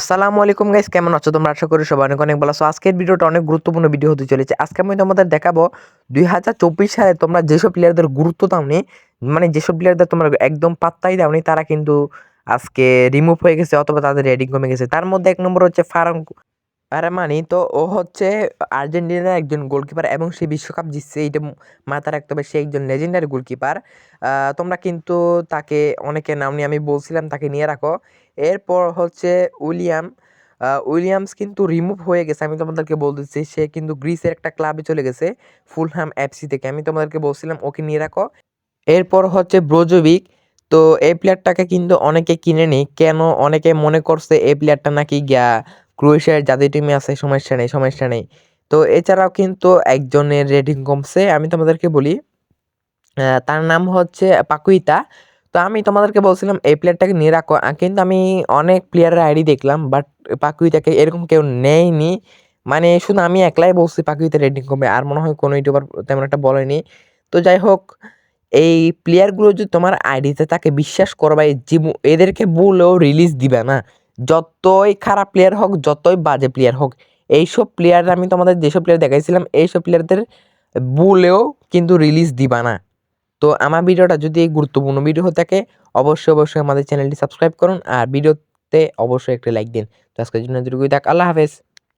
আসসালামু আলাইকুম গাইস কেমন আছো তোমরা? আশা করি সবাই অনেক অনেক ভালো আছো। আজকের ভিডিওটা অনেক গুরুত্বপূর্ণ ভিডিও হতে চলেছে। আজকে আমি তোমাদের দেখাবো দুই হাজার চব্বিশ সালে তোমরা যেসব প্লেয়ারদের গুরুত্ব দাওনি মানে যেসব প্লেয়ারদের তোমরা একদম পাত্তাই দাওনি, তারা কিন্তু আজকে রিমুভ হয়ে গেছে অথবা তাদের রেডিং কমে গেছে। তার মধ্যে এক নম্বর হচ্ছে ফারাম আরামানি তো ও হচ্ছে আর্জেন্টিনার একজন গোলকিপার এবং সে বিশ্বকাপ জিতছে, এইটা মাথায় রাখতে হবে, সে একজন লেজেন্ডারি গোলকিপার। তোমরা কিন্তু তাকে অনেকে নাম নিয়ে আমি বলছিলাম, তাকে নিয়ে রাখো। এরপর হচ্ছে উইলিয়াম উইলিয়ামস কিন্তু রিমুভ হয়ে গেছে, আমি তোমাদেরকে বলতেছি, সে কিন্তু গ্রিসের একটা ক্লাবে চলে গেছে, ফুলহাম এফসি থেকে, আমি তোমাদেরকে বলছিলাম, ওকে নিয়ে রাখো। এরপর হচ্ছে ব্রোজোভিক, তো এই প্লেয়ারটাকে কিন্তু অনেকে কিনে নেই, কেন অনেকে মনে করছে এই প্লেয়ারটা নাকি গিয়া ক্রোয়েশিয়ার যাদের টিমে আছে, সমস্যা নেই সমস্যা নেই। তো এছাড়াও কিন্তু একজনের রেটিং কমছে, আমি তোমাদেরকে বলি তার নাম হচ্ছে পাকুইতা। তো আমি তোমাদেরকে বলছিলাম, এই প্লেয়ারটাকে নিয়ে রাখো। কিন্তু আমি অনেক প্লেয়ারের আইডি দেখলাম বাট পাকুইতাকে এরকম কেউ নেয়নি। মানে শুধু আমি একলাই বলছি পাকুইতা রেটিং কমবে, আর মনে হয় কোনো ইউটিউবার তেমন একটা বলেনি। তো যাই হোক, এই প্লেয়ারগুলো যদি তোমার আইডিতে তাকে বিশ্বাস করবা এদেরকে বলেও রিলিজ দিবে না। যতই খারাপ প্লেয়ার হোক, যতই বাজে প্লেয়ার হোক, এইসব প্লেয়ার আমি তোমাদের যেসব প্লেয়ার দেখাইছিলাম, এইসব প্লেয়ারদের বলেও কিন্তু রিলিজ দিবা না। তো আমার ভিডিওটা যদি এই গুরুত্বপূর্ণ ভিডিও হয়ে থাকে, অবশ্যই অবশ্যই আমাদের চ্যানেলটি সাবস্ক্রাইব করুন, আর ভিডিওতে অবশ্যই একটা লাইক দিন। তো আজকের জন্য দুটুকুই থাক, আল্লাহ হাফেজ।